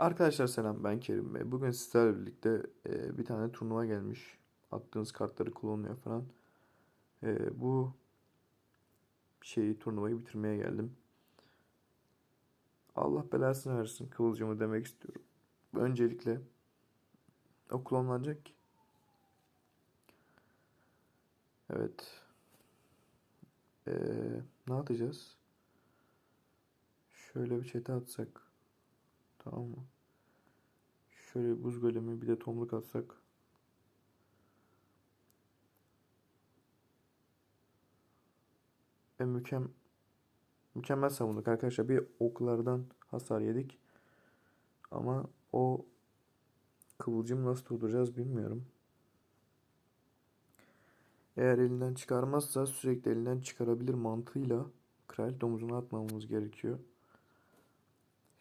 Arkadaşlar selam ben Kerim Bey. Bugün sizlerle birlikte e, bir tane turnuva gelmiş. Attığınız kartları kullanıyor falan. E, bu şeyi turnuvayı bitirmeye geldim. Allah belasını versin kıvılcımı demek istiyorum. Öncelikle o kullanılacak ki. Evet. E, ne atacağız? Şöyle bir çete atsak. Tamam mı? Şöyle buz golemi bir de tomruk atsak. Ve mükem mükemmel savunduk arkadaşlar. Bir oklardan hasar yedik. Ama o kıvılcım nasıl durduracağız bilmiyorum. Eğer elinden çıkarmazsa sürekli elinden çıkarabilir mantığıyla kral domuzuna atmamamız gerekiyor.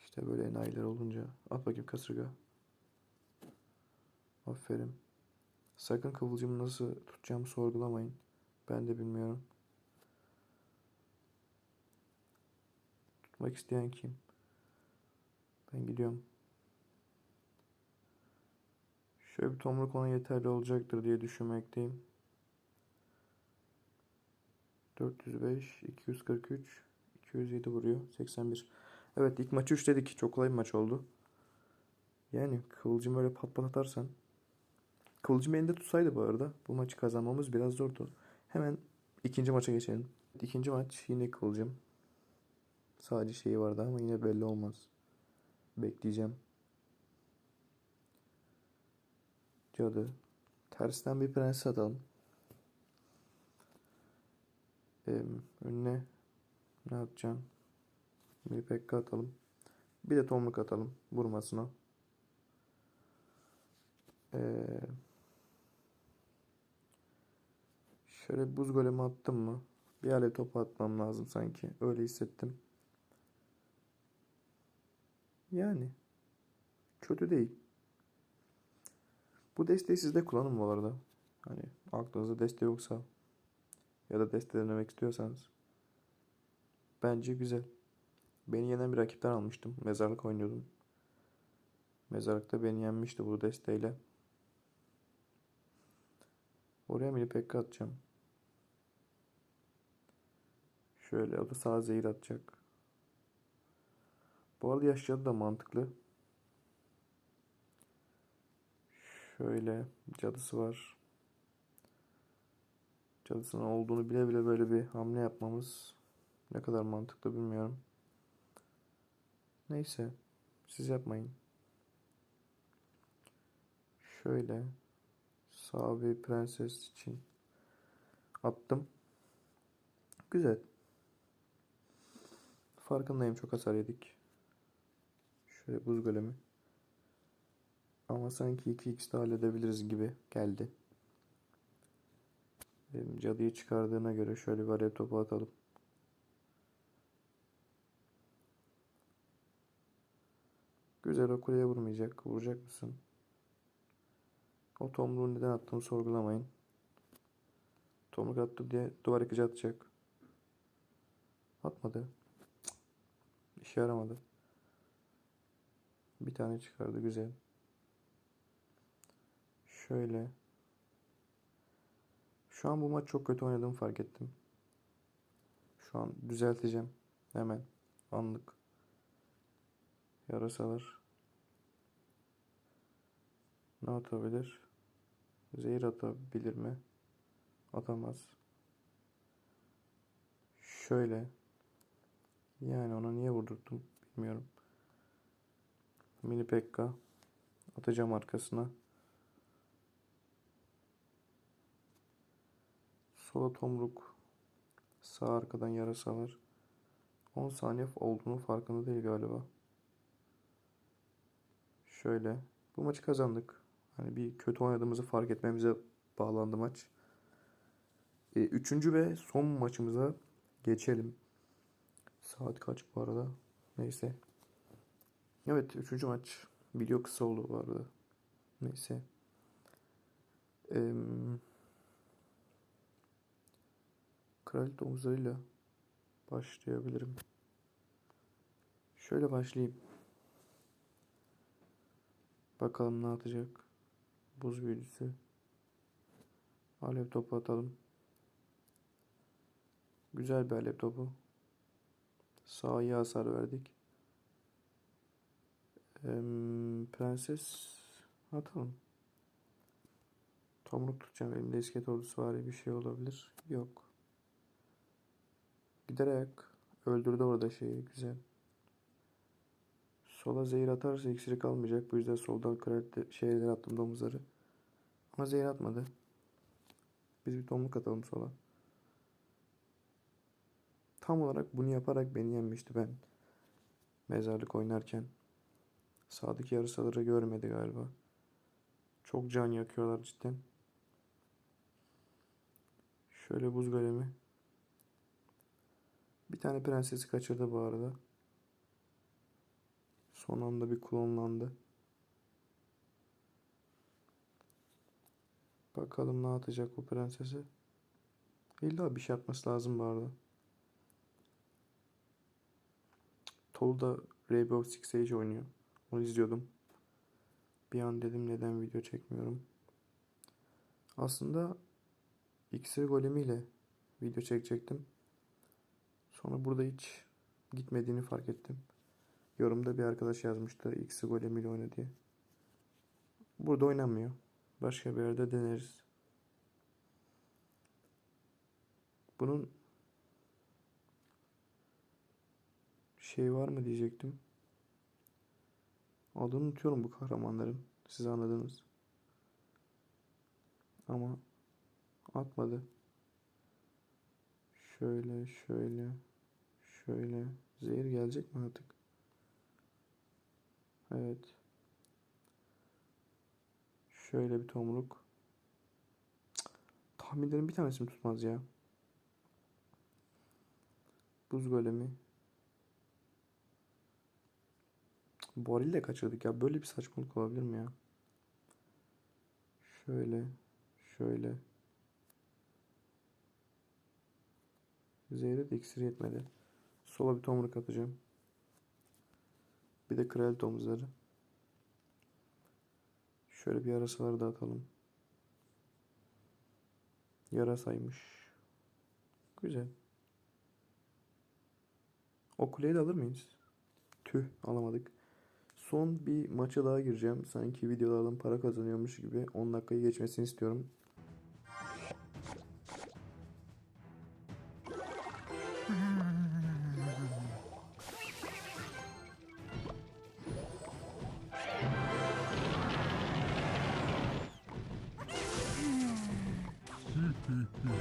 İşte böyle enayiler olunca. At bakayım kasırga. Aferin. Sakın kıvılcımı nasıl tutacağımı sorgulamayın. Ben de bilmiyorum. Tutmak isteyen kim? Ben gidiyorum. Şöyle bir tomruk ona yeterli olacaktır diye düşünmekteyim. 405, 243, 207 vuruyor. 81. Evet ilk maçı 3 dedik. Çok kolay bir maç oldu. Yani Kıvılcım böyle pat pat atarsan. Kıvılcım elinde tutsaydı bu arada bu maçı kazanmamız biraz zordu. Hemen ikinci maça geçelim. İkinci maç yine Kıvılcım. Sadece şeyi vardı ama yine belli olmaz. Bekleyeceğim. Cadı. Tersten bir prens atalım. Ee, önüne ne yapacağım? Bir pekka atalım. Bir de tomruk atalım vurmasına. Ee, şöyle buz golemi attım mı? Bir alev topu atmam lazım sanki. Öyle hissettim. Yani kötü değil. Bu desteği siz de kullanın bu arada. Hani aklınızda deste yoksa ya da deste denemek istiyorsanız bence güzel. Beni yenen bir rakipten almıştım. Mezarlık oynuyordum. Mezarlıkta beni yenmişti bu desteğiyle. Oraya mini pekka atacağım. Şöyle o da sağ zehir atacak. Bu arada yaşlı da mantıklı. Şöyle cadısı var. Cadısının olduğunu bile bile böyle bir hamle yapmamız ne kadar mantıklı bilmiyorum. Neyse. Siz yapmayın. Şöyle sağ bir prenses için attım. Güzel. Farkındayım çok hasar yedik. Şöyle buz golemi. Ama sanki 2x'de halledebiliriz gibi geldi. Benim cadıyı çıkardığına göre şöyle bir araya topu atalım. Güzel o kuleye vurmayacak. Vuracak mısın? O tomruğu neden attığını sorgulamayın. Tomruk attı diye duvar yıkıcı atacak. Atmadı. İşe yaramadı. Bir tane çıkardı. Güzel. Şöyle. Şu an bu maç çok kötü oynadığımı fark ettim. Şu an düzelteceğim. Hemen. Anlık. Yarasalar. Ne atabilir? Zehir atabilir mi? Atamaz. Şöyle. Yani ona niye vurdurdum bilmiyorum. Mini Pekka. Atacağım arkasına. Sola tomruk. Sağ arkadan yarasalar. 10 saniye olduğunu farkında değil galiba. Şöyle. Bu maçı kazandık. Hani bir kötü oynadığımızı fark etmemize bağlandı maç. E, üçüncü ve son maçımıza geçelim. Saat kaç bu arada? Neyse. Evet üçüncü maç. Video kısa oldu bu arada. Neyse. Ee, Kraliyet omuzlarıyla başlayabilirim. Şöyle başlayayım. Bakalım ne atacak. Buz büyücüsü. Alev topu atalım. Güzel bir alev topu. Sağa hasar verdik. Em, prenses atalım. Tomruk tutacağım. Elimde iskelet ordusu var. Bir şey olabilir. Yok. Giderek öldürdü orada şeyi. Güzel. Sola zehir atarsa iksiri kalmayacak. Bu yüzden soldan kraliyet şeyler attım domuzları. Ama zehir atmadı. Biz bir tomruk atalım sola. Tam olarak bunu yaparak beni yenmişti ben. Mezarlık oynarken. Sağdaki yarısaları görmedi galiba. Çok can yakıyorlar cidden. Şöyle buz golemi. Bir tane prensesi kaçırdı bu arada. Son anda bir klonlandı. Bakalım ne atacak o prensesi. İlla bir şey atması lazım bu arada. Tolu da Rainbow Six Siege oynuyor. Onu izliyordum. Bir an dedim neden video çekmiyorum. Aslında iksir golemiyle video çekecektim. Sonra burada hiç gitmediğini fark ettim. Yorumda bir arkadaş yazmıştı iksir golemiyle oyna diye. Burada oynanmıyor. Başka bir yerde deneriz. Bunun şey var mı diyecektim. Adını unutuyorum bu kahramanların. Siz anladınız. Ama atmadı. Şöyle şöyle şöyle. Zehir gelecek mi artık? Evet. Şöyle bir tomruk. Tahminlerin bir tanesi mi tutmaz ya? Buz golemi. Boril de kaçırdık ya. Böyle bir saçmalık olabilir mi ya? Şöyle. Şöyle. Zehre de iksir yetmedi. Sola bir tomruk atacağım. Bir de kraliyet domuzları. Şöyle bir yarasaları da atalım. Yarasaymış. Güzel. O kuleyi de alır mıyız? Tüh alamadık. Son bir maça daha gireceğim. Sanki videolardan para kazanıyormuş gibi 10 dakikayı geçmesini istiyorum. Mm-hmm.